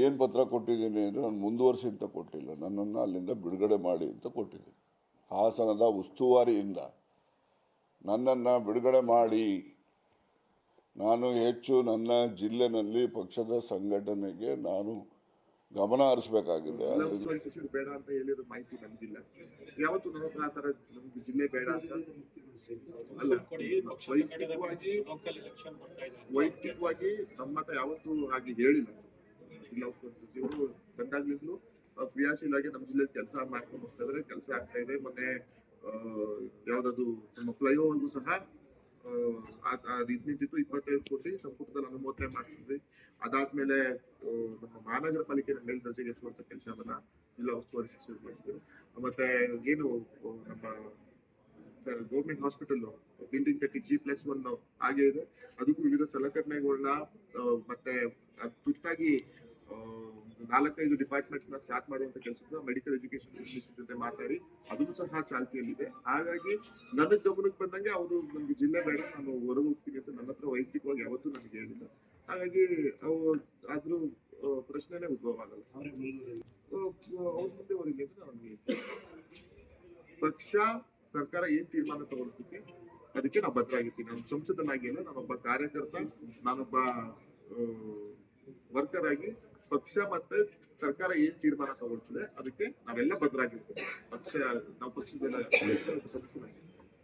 ಏನು ಪತ್ರ ಕೊಟ್ಟಿದ್ದೀನಿ ಅಂದರೆ ನಾನು ಮುಂದುವರಿಸಿ ಅಂತ ಕೊಟ್ಟಿಲ್ಲ. ನನ್ನನ್ನು ಅಲ್ಲಿಂದ ಬಿಡುಗಡೆ ಮಾಡಿ ಅಂತ ಕೊಟ್ಟಿದ್ದೀನಿ. ಹಾಸನದ ಉಸ್ತುವಾರಿಯಿಂದ ನನ್ನನ್ನು ಬಿಡುಗಡೆ ಮಾಡಿ. ನಾನು ಹೆಚ್ಚು ನನ್ನ ಜಿಲ್ಲೆನಲ್ಲಿ ಪಕ್ಷದ ಸಂಘಟನೆಗೆ ನಾನು ಗಮನ ಹರಿಸಬೇಕಾಗಿದೆ. ವೈಯಕ್ತಿಕವಾಗಿ ನಮ್ಮ ಯಾವತ್ತೂ ಹಾಗೆ ಹೇಳಿಲ್ಲ. ಜಿಲ್ಲಾ ಉಸ್ತುವಾರಿ ಸಚಿವರು ಬಂದಾಗ್ಲಿಂದಲೂ ಕ್ರಿಯಾಶೀಲಾಗಿ ನಮ್ಮ ಜಿಲ್ಲೆಯಲ್ಲಿ ಕೆಲಸ ಮಾಡ್ಕೊಂಡು ಹೋಗ್ತಾ ಇದಾರೆ ಕೆಲಸ ಆಗ್ತಾ ಇದೆ. ಮೊನ್ನೆ ಯಾವ್ದಾದ್ರು ನಮ್ಮ ಫ್ಲೈಓವರ್ಗೂ ಸಹ ಇದ್ ನಿಂತಿತ್ತು ಇಪ್ಪತ್ತೇಳು ಕೋಟಿ ಸಂಪುಟದಲ್ಲಿ ಅನುಮೋದನೆ ಮಾಡಿಸಿದ್ವಿ. ಅದಾದ್ಮೇಲೆ ನಮ್ಮ ಮಹಾನಗರ ಪಾಲಿಕೆ ಮೇಲ್ ದರ್ಜೆಗೆ ಕೆಲಸ ಕೆಲಸವನ್ನ ಜಿಲ್ಲಾ ಉಸ್ತುವಾರಿ ಸಚಿವರು ಮಾಡಿಸಿದ್ರು. ಮತ್ತೆ ಏನು ನಮ್ಮ ಗೌರ್ಮೆಂಟ್ ಹಾಸ್ಪಿಟಲ್ ಬಿಲ್ಡಿಂಗ್ ಕಟ್ಟಿ ಜಿ ಪ್ಲಸ್ ಒನ್ ಹಾಗೆ ಇದೆ ಅದಕ್ಕೂ ವಿವಿಧ ಸಲಕರಣೆಗಳನ್ನ ಮತ್ತೆ ತುರ್ತಾಗಿ ನಾಲ್ಕೈದು ಡಿಪಾರ್ಟ್ಮೆಂಟ್ಸ್ನ ಸ್ಟಾರ್ಟ್ ಮಾಡುವಂತ ಕೆಲಸ ಮೆಡಿಕಲ್ ಎಜುಕೇಶನ್ ಮಿನಿಸ್ಟರ್ ಜೊತೆ ಮಾತಾಡಿ ಅದು ಸಹ ಚಾಲ್ತಿಯಲ್ಲಿದೆ. ಹಾಗಾಗಿ ನನ್ನ ಗಮನಕ್ಕೆ ಬಂದಂಗೆ ಅವರು ನಮ್ಗೆ ಜಿಲ್ಲೆ ಬೇಡ ನಾನು ಹೊರಗೆ ಹೋಗ್ತೀನಿ ಅಂತ ನನ್ನ ಹತ್ರ ವೈಯಕ್ತಿಕವಾಗಿ ಯಾವತ್ತೂ ನನಗೆ ಹೇಳಿಲ್ಲ. ಹಾಗಾಗಿ ಅವು ಅದ್ರ ಪ್ರಶ್ನೆನೇ ಉದ್ಭವ ಆಗಲ್ಲ. ಅವರೇ ಮುಂದೆ ಅವರಿಗೆ ಅಂತ ನನಗೆ ಪಕ್ಷ ಸರ್ಕಾರ ಏನ್ ತೀರ್ಮಾನ ತಗೊಳ್ತೀವಿ ಅದಕ್ಕೆ ನಾವು ಬದ್ಧ ಆಗಿರ್ತೀನಿ ನಾನು ಸಂಸದನಾಗಿ ಅಲ್ಲ ನಾನೊಬ್ಬ ಕಾರ್ಯಕರ್ತ ನಾನೊಬ್ಬ ವರ್ಕರ್ ಆಗಿ ಪಕ್ಷ ಮತ್ತೆ ಸರ್ಕಾರ ಏನ್ ತೀರ್ಮಾನ ತಗೊಳ್ತದೆ ಅದಕ್ಕೆ ನಾವೆಲ್ಲ ಬದ್ಧರಾಗಿರ್ತೀವಿ ಪಕ್ಷ ನಾವು ಪಕ್ಷದ ಸದಸ್ಯರಾಗಿ